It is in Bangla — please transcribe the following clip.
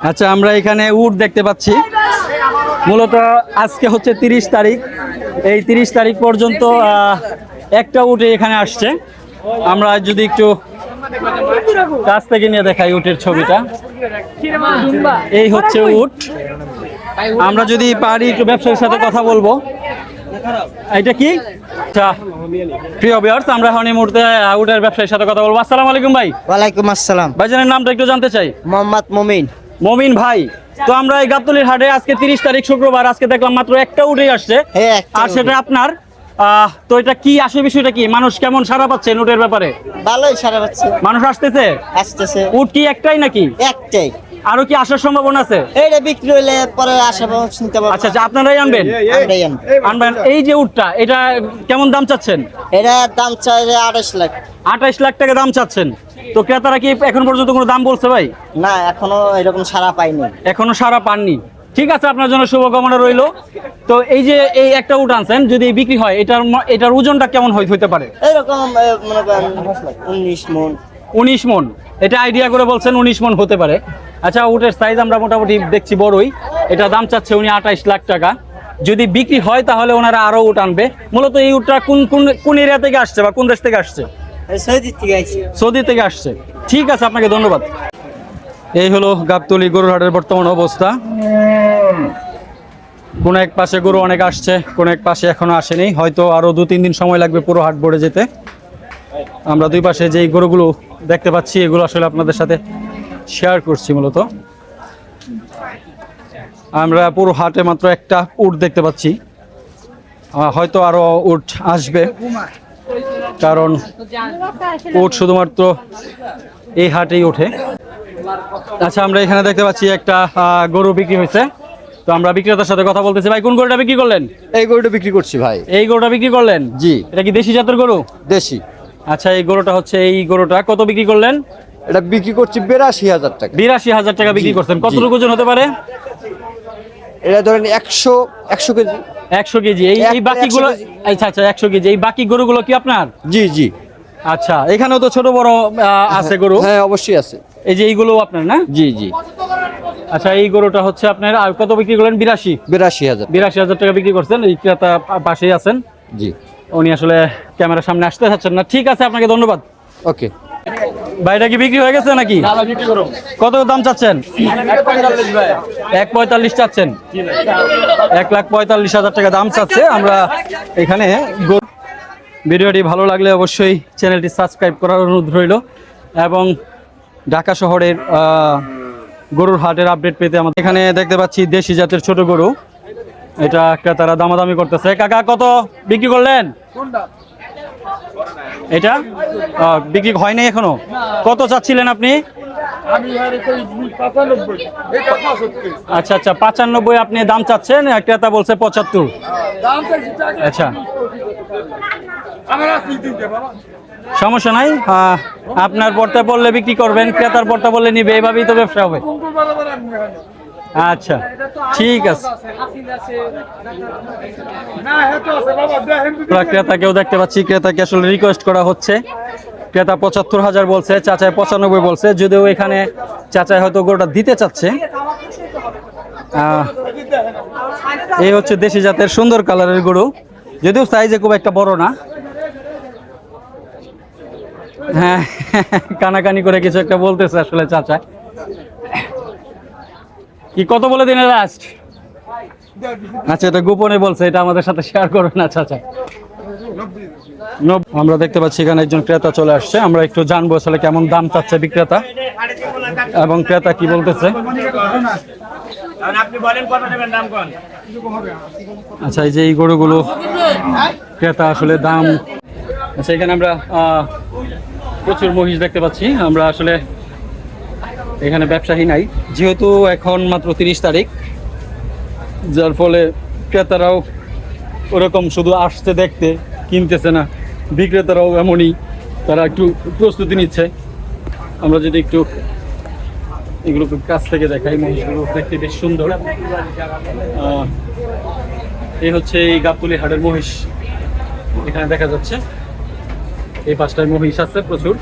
আচ্ছা আমরা এখানে উট দেখতে পাচ্ছি। মূলত আজকে হচ্ছে তিরিশ তারিখ। এই তিরিশ তারিখ পর্যন্ত একটা উটে এখানে আসছে। আমরা যদি একটু কাছ থেকে নিয়ে দেখাই উটের ছবিটা। এই হচ্ছে উট। আমরা যদি পারি একটু ব্যবসায়ীর সাথে কথা বলব। এটা কি? আচ্ছা প্রিয় ভিউয়ার্স আমরা এখন এই মুহূর্তে আহ, উটের ব্যবসায়ীর সাথে কথা বলব। আসসালামু আলাইকুম ভাই। ওয়ালাইকুম আসসালাম। ভাইজানের নামটা একটু জানতে চাই। মোহাম্মদ মমিন। মমিন ভাই তো আমরা এই গাবতলির হাটে আজকে তিরিশ তারিখ শুক্রবার আজকে দেখলাম মাত্র একটা উঠে আসছে। হ্যাঁ, আর সেটা আপনার আহ, তো এটা কি আসে বিষয়টা কি? মানুষ কেমন সারা পাচ্ছে নোটের ব্যাপারে? ভালোই সারা পাচ্ছে। মানুষ আসতেছে? আসতেছে। উট কি একটাই নাকি? একটাই। আরও কি আসার সম্ভাবনা আছে? এইটা বিক্রি হইলে পরে আসা পাবো আচ্ছা আচ্ছা আপনারাই আনবেন? আমরাই আনব। আনবেন। এই যে উটটা এটা কেমন দাম চাচ্ছেন? এটা দাম চাই আড়াইশ লাখ। আঠাইশ লাখ টাকা দাম চাচ্ছেন। তো ক্রেতারা কি এখন পর্যন্ত কোনো দাম বলছে ভাই? না এখনও এরকম সারা পাইনি। এখনও সারা পাননি। ঠিক আছে আপনার জন্য শুভকামনা রইল। তো এই যে এই একটা উট আনছেন যদি বিক্রি হয় এটার এটার ওজনটা কেমন হয় হইতে পারে? এরকম মনে করেন উনিশ মন। উনিশ মন। এটা আইডিয়া করে বলছেন উনিশ মন হতে পারে। আচ্ছা উটের সাইজ আমরা মোটামুটি দেখছি বড়ই। এটা দাম চাচ্ছে উনি আঠাইশ লাখ টাকা। যদি বিক্রি হয় তাহলে ওনারা আরও উট আনবে। মূলত এই উটটা কোন কোন কোন এরিয়া থেকে আসছে বা কোন দেশ থেকে আসছে? সৌদি থেকে আসছে। ঠিক আছে আপনাকে ধন্যবাদ। এই হলো গাবতলি গরুর হাটের বর্তমান অবস্থা। কোন এক পাশে গরু অনেক আসছে কোন এক পাশে এখনও আসেনি। হয়তো আরও দু তিন দিন সময় লাগবে পুরো হাট ভরে যেতে। আমরা দুই পাশে যেই গরুগুলো দেখতে পাচ্ছি এগুলো আসলে আপনাদের সাথে শেয়ার করছি মূলত। আমরা পুরো হাটে মাত্র একটা উট দেখতে পাচ্ছি। হয়তো আরও উট আসবে কারণ উট শুধুমাত্র এই হাটেই ওঠে। আচ্ছা আমরা এখানে দেখতে পাচ্ছি একটা গরু বিক্রি হয়েছে। তো আমরা বিক্রেতার সাথে কথা বলতেছি। ভাই কোন গরুটা বিক্রি করলেন? এই গরুটা বিক্রি করছি ভাই। এই গরুটা বিক্রি করলেন? জি। এটা কি দেশি জাতের গরু? দেশি। আচ্ছা এই গরুটা হচ্ছে এই গরুটা কত বিক্রি করলেন? এটা বিক্রি করছি বিরাশি হাজার টাকা। বিরাশি হাজার টাকা বিক্রি করছেন। কতটুকু ওজন হতে পারে? এটা ধরেন একশো একশো কেজি। একশো কেজি। এই এই বাকিগুলো আচ্ছা আচ্ছা একশো কেজি। এই বাকি গরুগুলো কি আপনার? জি জি। আচ্ছা এখানেও তো ছোট বড় আছে গরু। হ্যাঁ অবশ্যই আছে। এই যে এইগুলো আপনার না? জি জি। আচ্ছা এই গরুটা হচ্ছে আপনার আর কত বিক্রি করলেন? বিরাশি। বিরাশি হাজার বিরাশি হাজার টাকা বিক্রি করছেন। এই ক্রেতা পাশেই আছেন। জি। উনি আসলে ক্যামেরার সামনে আসতে চাচ্ছেন না। ঠিক আছে আপনাকে ধন্যবাদ। ওকে। ভাইটা কি বিক্রি হয়ে গেছে নাকি? কত দাম চাচ্ছেন? এক পঁয়তাল্লিশ চাচ্ছেন? এক লাখ পঁয়তাল্লিশ হাজার টাকা দাম চাচ্ছে। আমরা এখানে গরু- ভিডিওটি ভালো লাগলে অবশ্যই চ্যানেলটি সাবস্ক্রাইব করার অনুরোধ রইল এবং ঢাকা শহরের গরুর হাটের আপডেট পেতে আমাদের এখানে দেখতে পাচ্ছি দেশি জাতের ছোট গরু। এটা ক্রেতারা দামাদামি করতেছে। কাকা, কত বিক্রি করলেন? এটা? বিক্রি হয়নি এখনও? কত চাচ্ছিলেন আপনি? আচ্ছা আচ্ছা পাঁচানব্বই আপনি দাম চাচ্ছেন ক্রেতা বলছে পঁচাত্তর। আচ্ছা। সমস্যা নাই আপনার পড়তে বললে বিক্রি করবেন, ক্রেতার পড়তে বললে নিবে এইভাবেই তো ব্যবসা হবে। আচ্ছা ঠিক আছে। ক্রেতাকেও দেখতে পাচ্ছি ক্রেতাকে আসলে রিকোয়েস্ট করা হচ্ছে। ক্রেতা পঁচাত্তর হাজার বলছে চাচায় পঁচানব্বই বলছে। যদিও এখানে চাচায় হয়তো গরুটা দিতে চাচ্ছে। এই হচ্ছে দেশি জাতের সুন্দর কালারের গরু। যদিও সাইজে খুব একটা বড় না। হ্যাঁ কানাকানি করে কিছু একটা বলতেছে আসলে চাচা কি কত বলে দিনে লাস্ট আচ্ছা এটা গোপনে বলছে এটা আমাদের সাথে শেয়ার করবে না চাচা নব- আমরা দেখতে পাচ্ছি এখানে একজন ক্রেতা চলে আসছে। আমরা একটু জানব আসলে কেমন দাম চাচ্ছে বিক্রেতা। এবং ক্রেতা কি বলতেছে? আচ্ছা এই যে এই গরুগুলো ক্রেতা আসলে দাম আচ্ছা এখানে আমরা প্রচুর মহিষ দেখতে পাচ্ছি। আমরা আসলে এখানে ব্যবসায়ী নাই। যেহেতু এখন মাত্র তিরিশ তারিখ, যার ফলে ক্রেতারাও ওরকম শুধু আসছে দেখতে, কিনতেছে না। বিক্রেতারাও এমনই, তারা একটু প্রস্তুতি নিচ্ছে। আমরা যদি একটু এগুলো কাছ থেকে দেখাই মহিষগুলো দেখতে বেশ সুন্দর। এই হচ্ছে এই গাবতলি হাটের মহিষ। এখানে দেখা যাচ্ছে, এই পাঁচটায় মহিষ আছে প্রচুর।